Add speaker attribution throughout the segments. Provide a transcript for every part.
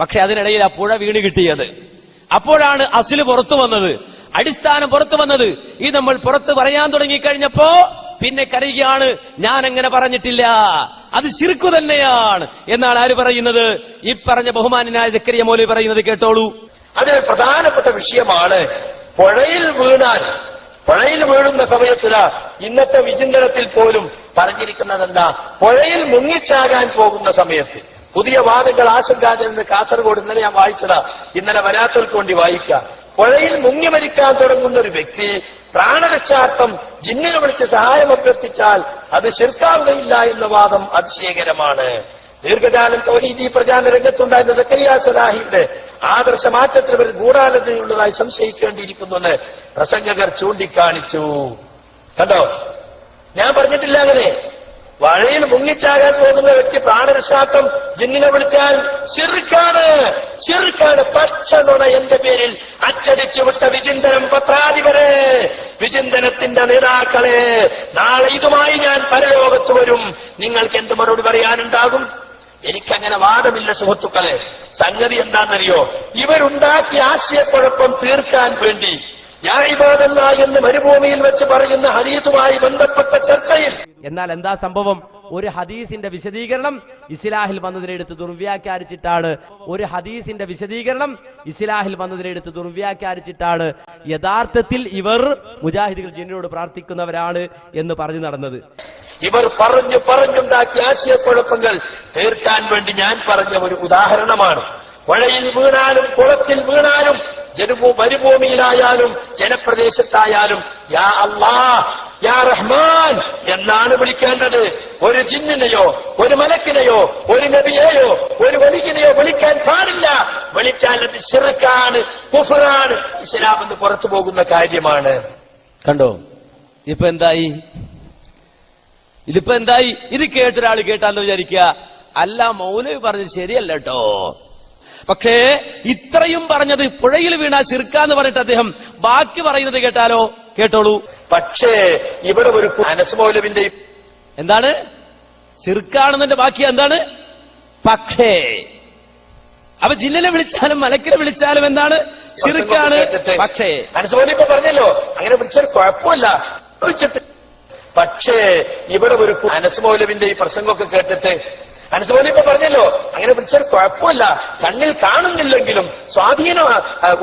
Speaker 1: പക്ഷെ അതിനിടയിൽ ആ പുഴ വീണ് കിട്ടിയത്. അപ്പോഴാണ് അസിൽ പുറത്തു വന്നത്. അടിസ്ഥാനം പുറത്തു വന്നത്. ഈ നമ്മൾ പുറത്ത് പറയാൻ തുടങ്ങിക്കഴിഞ്ഞപ്പോ പിന്നെ കരയുകയാണ് ഞാൻ അങ്ങനെ പറഞ്ഞിട്ടില്ല. അത് ശിർക്കു തന്നെയാണ്. എന്നാണ് ആര് പറയുന്നത്? ഈ പറഞ്ഞ ബഹുമാനായ ജക്കരിയ മോലി പറയുന്നത് കേട്ടോളൂ.
Speaker 2: അതിൽ പ്രധാനപ്പെട്ട വിഷയമാണ് പുഴയിൽ വീണാൽ പുഴയിൽ വീഴുന്ന സമയത്തിൽ ഇന്നത്തെ വിചിന്തനത്തിൽ പോലും പറഞ്ഞിരിക്കുന്നത് എന്താ പുഴയിൽ മുങ്ങിച്ചാകാൻ പോകുന്ന സമയത്ത്. പുതിയ വാദങ്ങൾ ആശങ്കാജനെന്ന് കാസർഗോഡ് ഇന്നലെ ഞാൻ വായിച്ചതാ. ഇന്നലെ വരാത്തവർക്ക് വേണ്ടി വായിക്കാം പുഴയിൽ മുങ്ങി മരിക്കാൻ തുടങ്ങുന്ന ഒരു വ്യക്തി പ്രാണരക്ഷാർത്ഥം ജിന്നിനെ വിളിച്ച് സഹായം അഭ്യർത്ഥിച്ചാൽ അത് ശിർക്കാവുകയില്ല എന്ന വാദം അതിശയകരമാണ്. ദീർഘകാലം തൗഹീദി പ്രചാരണ രംഗത്തുണ്ടായിരുന്ന സക്കരിയ സലാഹിയുടെ ആദർശ മാറ്റത്തിൽ ഒരു ഗൂഢാലോചനയുള്ളതായി സംശയിക്കേണ്ടിയിരിക്കുന്നുവെന്ന് പ്രസംഗകർ ചൂണ്ടിക്കാണിച്ചു. കണ്ടോ? ഞാൻ പറഞ്ഞിട്ടില്ല അങ്ങനെ. വഴയിൽ മുങ്ങിച്ചാകാൻ പോകുന്ന വ്യക്തി പ്രാണരക്ഷാർത്ഥം ജിന്നിനെ വിളിച്ചാൽ ചെറുക്കാണ് ചെറുക്കാണ് പച്ച നുണ എന്റെ പേരിൽ അച്ചടിച്ചു വിട്ട വിചിന്തനം പത്രാധിപരെ വിചിന്തനത്തിന്റെ നേതാക്കളെ നാളെ ഇതുമായി ഞാൻ പരലോകത്ത് വരും. നിങ്ങൾക്ക് എന്ത് മറുപടി പറയാനുണ്ടാകും? എനിക്കങ്ങനെ വാദമില്ല സുഹൃത്തുക്കളെ. സംഗതി എന്താണെന്നറിയോ? ഇവരുണ്ടാക്കിയ ആശയക്കുഴപ്പം തീർക്കാൻ വേണ്ടി ഇബാദല്ല എന്ന് മരുഭൂമിയിൽ വെച്ച് പറയുന്ന ഹദീസുമായി ബന്ധപ്പെട്ട ചർച്ചയിൽ.
Speaker 1: എന്നാൽ എന്താ സംഭവം? ഒരു ഹദീസിന്റെ വിശദീകരണം ഇസ്ലാഹിൽ വന്നതിനെടുത്ത് ദുർവ്യാഖ്യാനിച്ചിട്ടാണ്. ഒരു ഹദീസിന്റെ വിശദീകരണം ഇസ്ലാഹിൽ വന്നതിനെടുത്ത് ദുർവ്യാഖ്യാനിച്ചിട്ടാണ്. യഥാർത്ഥത്തിൽ ഇവർ മുജാഹിദികൾ ജിന്നിനോട് പ്രാർത്ഥിക്കുന്നവരാണ് എന്ന് പറഞ്ഞു നടന്നത്.
Speaker 2: ഇവർ പറഞ്ഞു പറഞ്ഞുണ്ടാക്കിയ ആശയക്കുഴപ്പങ്ങൾ തീർക്കാൻ വേണ്ടി ഞാൻ പറഞ്ഞ ഒരു ഉദാഹരണമാണ്. പുഴയിൽ വീണാലും കുളത്തിൽ വീണാലും മരുഭൂമിയിലായാലും ജനപ്രദേശത്തായാലും യാ അള്ളാ യാ റഹ്മാൻ എന്നാണ് വിളിക്കേണ്ടത്. ഒരു ജിന്നിനെയോ ഒരു മലക്കിനെയോ ഒരു നബിയെയോ ഒരു വലിക്കിനെയോ വിളിക്കാൻ പാടില്ല. വിളിച്ചാൽ അത് ശിറക്കാണ് കുഫറാണ് ഇസ്ലാം എന്ന് പുറത്തു പോകുന്ന കാര്യമാണ്.
Speaker 1: കണ്ടോ? ഇപ്പൊ എന്തായി? ഇതിപ്പോ എന്തായി? ഇത് കേട്ടൊരാൾ കേട്ടാന്ന് വിചാരിക്കുക. അല്ല മൗലവി പറഞ്ഞത് ശരിയല്ല കേട്ടോ. പക്ഷേ ഇത്രയും പറഞ്ഞത് പുഴയിൽ വീണ ശിർക്കാന്ന് പറഞ്ഞിട്ട് അദ്ദേഹം ബാക്കി പറയുന്നത് കേട്ടാലോ? കേട്ടോളൂ.
Speaker 2: പക്ഷേ ഇവിടെ ഒരു അനസ് മൗലവിന്റെ
Speaker 1: എന്താണ്? ശിർക്കാണെന്നതിന്റെ ബാക്കി എന്താണ്? പക്ഷേ അപ്പൊ ജില്ലനെ വിളിച്ചാലും മലക്കിനെ വിളിച്ചാലും എന്താണ്? ശിർക്കാണ് പക്ഷേ.
Speaker 2: അനസ് ഇപ്പൊ പറഞ്ഞല്ലോ അങ്ങനെ വിളിച്ചാൽ കുഴപ്പമില്ല. പക്ഷേ ഇവിടെ ഒരു അനസ്മൗലവിന്റെ ഈ പ്രസംഗമൊക്കെ കേട്ടിട്ട് അനസ് മൗലവി ഇപ്പൊ പറഞ്ഞല്ലോ അങ്ങനെ വിളിച്ചാൽ കുഴപ്പമില്ല. കണ്ണിൽ കാണുന്നില്ലെങ്കിലും സ്വാധീനം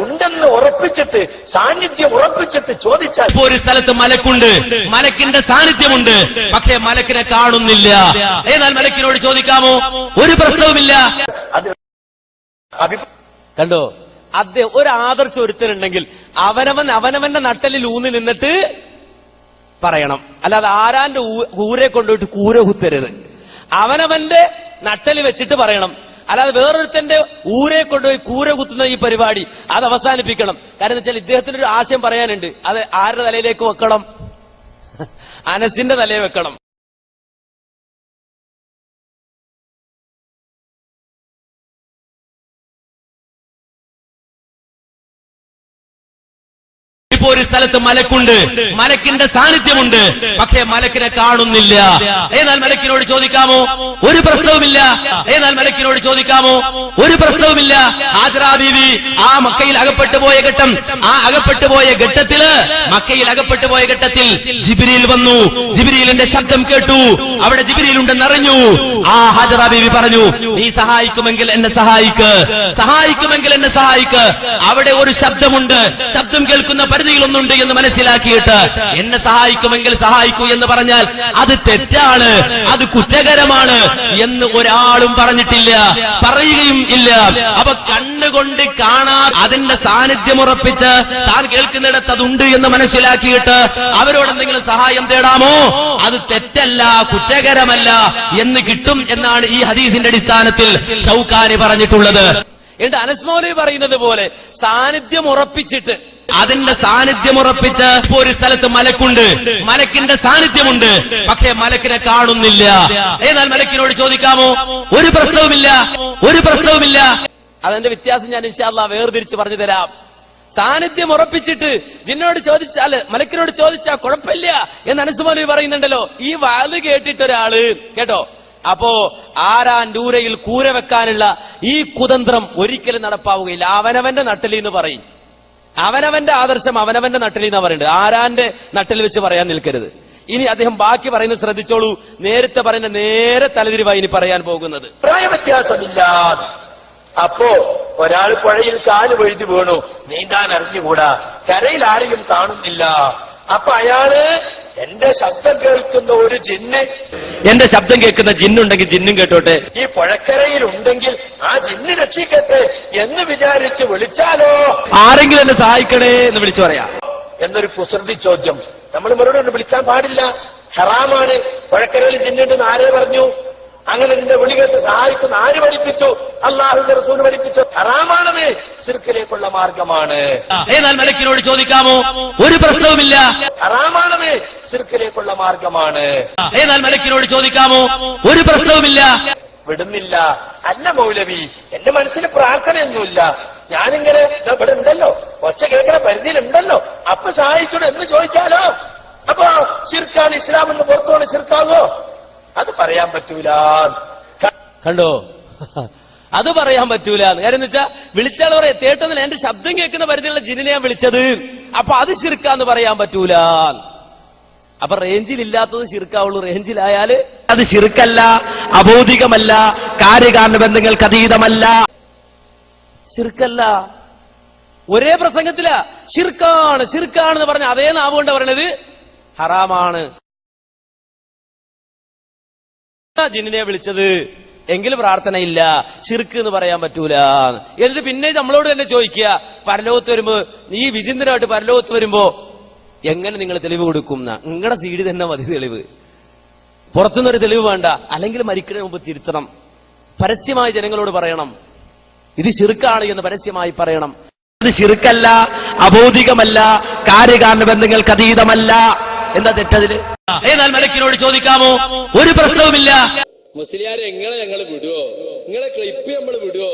Speaker 2: ഉണ്ടെന്ന് ഉറപ്പിച്ചിട്ട് സാന്നിധ്യം ഉറപ്പിച്ചിട്ട് ചോദിച്ചാൽ
Speaker 1: ഇപ്പൊ ഒരു സ്ഥലത്ത് മലക്കുണ്ട്. മലക്കിന്റെ സാന്നിധ്യമുണ്ട്. പക്ഷെ മലക്കിനെ കാണുന്നില്ല. എന്നാൽ മലക്കിനോട് ചോദിക്കാമോ? ഒരു പ്രശ്നവുമില്ല.
Speaker 2: അത്
Speaker 1: കണ്ടോ? അദ്ദേഹം ഒരു ആദർശം ഒരുത്തനുണ്ടെങ്കിൽ അവനവൻ അവനവന്റെ നട്ടലിൽ ഊന്നി നിന്നിട്ട് പറയണം. അല്ലാതെ ആരാന്റെ ഊരെ കൂരെ കൊണ്ടുപോയിട്ട് കൂര കുത്തരുത്. അവനവന്റെ നട്ടൽ വെച്ചിട്ട് പറയണം. അല്ലാതെ വേറൊരുത്തന്റെ ഊരെ കൊണ്ടുപോയി കൂര കുത്തുന്ന ഈ പരിപാടി അത് അവസാനിപ്പിക്കണം. കാരണം വെച്ചാൽ ഇദ്ദേഹത്തിന് ഒരു ആശയം പറയാനുണ്ട്. അത് ആരുടെ തലയിലേക്ക് വെക്കണം? അനസിന്റെ തലയിൽ വെക്കണം. ഇപ്പൊ ഒരു സ്ഥലത്ത് മലക്കുണ്ട്. മലക്കിന്റെ സാന്നിധ്യമുണ്ട്. പക്ഷേ മലക്കിനെ കാണുന്നില്ല. എന്നാൽ മലക്കിനോട് ചോദിക്കാമോ? ഒരു പ്രശ്നവുമില്ല. എന്നാൽ മലക്കിനോട് ചോദിക്കാമോ? ഒരു പ്രശ്നവുമില്ല. ഹാജറാ ആ മക്കയിൽ അകപ്പെട്ടു പോയ ഘട്ടം ആ അകപ്പെട്ടു പോയ ഘട്ടത്തിൽ മക്കയിൽ അകപ്പെട്ടു പോയ ഘട്ടത്തിൽ ജിബിരിയിൽ വന്നു. ജിബിരിയിലിന്റെ ശബ്ദം കേട്ടു. അവിടെ ജിബിരിയിൽ ഉണ്ടെന്നറിഞ്ഞു ആ ഹാജറാ പറഞ്ഞു നീ സഹായിക്കുമെങ്കിൽ എന്നെ സഹായിക്ക്. സഹായിക്കുമെങ്കിൽ എന്നെ സഹായിക്ക്. അവിടെ ഒരു ശബ്ദമുണ്ട്. ശബ്ദം കേൾക്കുന്ന പരിധികളൊന്നുണ്ട് എന്ന് മനസ്സിലാക്കിയിട്ട് എന്നെ സഹായിക്കുമെങ്കിൽ സഹായിക്കൂ എന്ന് പറഞ്ഞാൽ അത് തെറ്റാണ് അത് കുറ്റകരമാണ് എന്ന് ഒരാളും പറഞ്ഞിട്ടില്ല പറയുകയും ഇല്ല. അപ്പൊ കണ്ണുകൊണ്ട് കാണാ അതിന്റെ സാന്നിധ്യം ഉറപ്പിച്ച് താൻ കേൾക്കുന്നിടത്ത് അതുണ്ട് എന്ന് മനസ്സിലാക്കിയിട്ട് അവരോട് എന്തെങ്കിലും സഹായം തേടാമോ? അത് തെറ്റല്ല കുറ്റകരമല്ല എന്ന് കിട്ടും എന്നാണ് ഈ ഹദീസിന്റെ അടിസ്ഥാനത്തിൽ ഷൗക്കാനി പറഞ്ഞിട്ടുള്ളത്. എന്നിട്ട് അനസ്മൗലി പറയുന്നത് പോലെ സാന്നിധ്യം ഉറപ്പിച്ചിട്ട് അതിന്റെ സാന്നിധ്യം ഉറപ്പിച്ച് ഇപ്പൊ ഒരു സ്ഥലത്ത് മലക്കുണ്ട്. മലക്കിന്റെ സാന്നിധ്യമുണ്ട്. പക്ഷേ മലക്കിനെ കാണുന്നില്ല. ഏതാൽ മലക്കിനോട് ചോദിക്കാമോ? ഒരു പ്രശ്നവുമില്ല. ഒരു പ്രശ്നവുമില്ല. അതിന്റെ വ്യത്യാസം ഞാൻ ഇൻഷാല്ല വേർതിരിച്ച് പറഞ്ഞു തരാം. സാന്നിധ്യം ഉറപ്പിച്ചിട്ട് ജിന്നോട് ചോദിച്ചാൽ മലക്കിനോട് ചോദിച്ചാൽ കുഴപ്പമില്ല എന്ന് അനുസുമാനി പറയുന്നുണ്ടല്ലോ. ഈ വാൽ കേട്ടിട്ടൊരാൾ കേട്ടോ? അപ്പോ ആരാൻ ദൂരയിൽ കൂര വെക്കാനുള്ള ഈ കുതന്ത്രം ഒരിക്കലും നടപ്പാവുകയില്ല. അവനവന്റെ നട്ടലി എന്ന് പറയും. അവനവന്റെ ആദർശം അവനവന്റെ നട്ടിൽ എന്നാ പറയുന്നത്. ആരാന്റെ നട്ടിൽ വെച്ച് പറയാൻ നിൽക്കരുത്. ഇനി അദ്ദേഹം ബാക്കി പറയുന്നത് ശ്രദ്ധിച്ചോളൂ. നേരത്തെ പറയുന്ന നേരെ തലതിരിവായി ഇനി പറയാൻ പോകുന്നത്.
Speaker 2: പ്രായവ്യത്യാസമില്ലാതെ. അപ്പോ ഒരാൾ പുഴയിൽ കാൽ വഴുതി വീണു. നീന്താൻ അറിഞ്ഞുകൂടാ കരയിൽ ആരെയും കാണുന്നില്ല. അപ്പൊ അയാൾ എന്റെ ശബ്ദം കേൾക്കുന്ന ഒരു ജിന്ന്.
Speaker 1: എന്റെ ശബ്ദം കേൾക്കുന്ന ജിന്നുണ്ടെങ്കിൽ ജിന്നും കേട്ടോട്ടെ.
Speaker 2: ഈ പുഴക്കരയിൽ ഉണ്ടെങ്കിൽ ആ ജിന്ന് രക്ഷിക്കട്ടെ എന്ന് വിചാരിച്ച് വിളിച്ചാലോ?
Speaker 1: ആരെങ്കിലും എന്നെ സഹായിക്കണേ എന്ന് വിളിച്ചു പറയാ.
Speaker 2: എന്നൊരു കുസൃതി ചോദ്യം. നമ്മൾ മറുപടി വിളിക്കാൻ പാടില്ല. ഹറാമാണ്. പുഴക്കരയിൽ ജിന്നുണ്ട് ആരെ പറഞ്ഞു? അങ്ങനെ നിന്റെ വിളികൾക്ക് സഹായിക്കുന്ന ആര് പഠിപ്പിച്ചു? അള്ളാഹുന്റെ റസൂൽ പഠിപ്പിച്ചു ഹറാമാണത്. ചിർക്കിലേക്കുള്ള മാർഗമാണ്.
Speaker 1: എന്നാൽ മലക്കിനോട് ചോദിക്കാമോ? ഒരു പ്രശ്നവുമില്ല.
Speaker 2: ഹറാമാണത്. ചിർക്കിലേക്കുള്ള മാർഗമാണ്.
Speaker 1: എന്നാൽ മലക്കിനോട് ചോദിക്കാമോ? ഒരു പ്രശ്നവുമില്ല.
Speaker 2: വിടുന്നില്ല. അല്ല മൗലവി എന്റെ മനസ്സിൽ പ്രാർത്ഥനയൊന്നുമില്ല. ഞാനിങ്ങനെ ഇവിടെ ഉണ്ടല്ലോ. ഒച്ച കേൾക്കുന്ന പരിധിയിലുണ്ടല്ലോ. അപ്പൊ സഹായിച്ചോട് എന്ന് ചോദിച്ചാലോ? അപ്പൊ ശിർക്കാണ് ഇസ്ലാം എന്ന് പുറത്തോണ്ട് ശിർക്കാവോ അത് പറയാൻ പറ്റൂല.
Speaker 1: കണ്ടോ? അത് പറയാൻ പറ്റൂല. കാര്യം എന്ന് വെച്ചാ വിളിച്ചാൽ പറയാം തേട്ടെന്നില്ല എന്റെ ശബ്ദം കേൾക്കുന്ന പരിധിയിലുള്ള ജിനിനെ ഞാൻ വിളിച്ചത്. അപ്പൊ അത് ശിർക്കാന്ന് പറയാൻ പറ്റൂല. അപ്പൊ റേഞ്ചിൽ ഇല്ലാത്തത് ശിർക്കാവുള്ളൂ. റേഞ്ചിലായാൽ അത് ശിർക്കല്ല അബോധികമല്ല കാര്യകാരണ ബന്ധങ്ങൾക്ക് അതീതമല്ല. ശിർക്കല്ല. ഒരേ പ്രസംഗത്തില ശിർക്കാണ് ശിർക്കാണ് എന്ന് പറഞ്ഞ അതേ നാവുകൊണ്ട് പറയണത്. ഹറാമാണ്. ജിന്നിനെ വിളിച്ചത്? എങ്കിൽ പ്രാർത്ഥനയില്ല. ശിർക്ക് എന്ന് പറയാൻ പറ്റൂല. എന്നിട്ട് പിന്നെ നമ്മളോട് തന്നെ ചോദിക്കുക. പരലോകത്ത് വരുമ്പോ ഈ വിചിന്തനമായിട്ട് പരലോകത്ത് വരുമ്പോ എങ്ങനെ നിങ്ങൾ തെളിവ് കൊടുക്കും നിങ്ങളുടെ സീഡ് തന്നെ മതി തെളിവ്. പുറത്തുനിന്നൊരു തെളിവ് വേണ്ട. അല്ലെങ്കിൽ മരിക്കുന്നതിന് മുമ്പ് തിരുത്തണം. പരസ്യമായി ജനങ്ങളോട് പറയണം. ഇത് ശിർക്കാണ് എന്ന് പരസ്യമായി പറയണം. അത് ശിർക്കല്ല അബോധികമല്ല കാര്യകാരണ ബന്ധങ്ങൾക്ക് അതീതമല്ല. എന്താ തെറ്റതിൽ? എന്നാൽ മലക്കിനോട് ചോദിക്കാമോ? ഒരു പ്രശ്നവുമില്ല.
Speaker 3: മുസ്ലിയാരെ എങ്ങനെ ഞങ്ങൾ വിടുവോ? നിങ്ങളെ ക്ലിപ്പ് നമ്മൾ വിടുവോ?